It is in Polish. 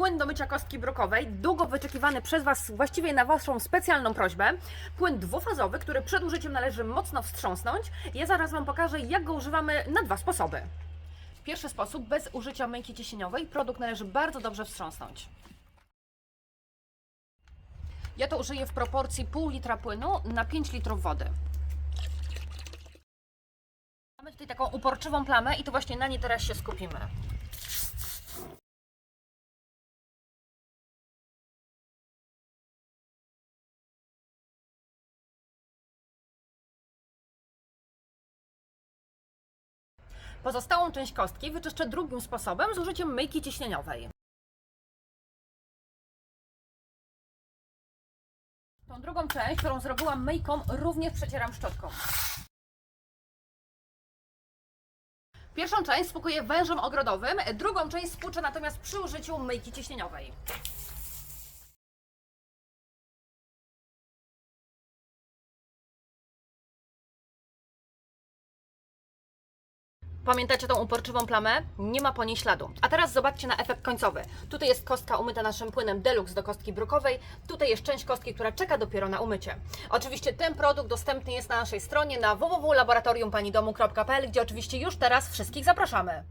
płyn do mycia kostki brukowej, długo wyczekiwany przez Was, właściwie na Waszą specjalną prośbę. Płyn dwufazowy, który przed użyciem należy mocno wstrząsnąć. Ja zaraz Wam pokażę, jak go używamy na dwa sposoby. Pierwszy sposób, bez użycia myjki ciśnieniowej, produkt należy bardzo dobrze wstrząsnąć. Ja to użyję w proporcji pół litra płynu na 5 litrów wody. Mamy tutaj taką uporczywą plamę i to właśnie na niej teraz się skupimy. Pozostałą część kostki wyczyszczę drugim sposobem z użyciem myjki ciśnieniowej. Tą drugą część, którą zrobiłam myjką, również przecieram szczotką. Pierwszą część spłukuję wężem ogrodowym, drugą część spłuczę natomiast przy użyciu myjki ciśnieniowej. Pamiętacie tą uporczywą plamę? Nie ma po niej śladu. A teraz zobaczcie na efekt końcowy. Tutaj jest kostka umyta naszym płynem Deluxe do kostki brukowej. Tutaj jest część kostki, która czeka dopiero na umycie. Oczywiście ten produkt dostępny jest na naszej stronie na www.laboratoriumpanidomu.pl, gdzie oczywiście już teraz wszystkich zapraszamy.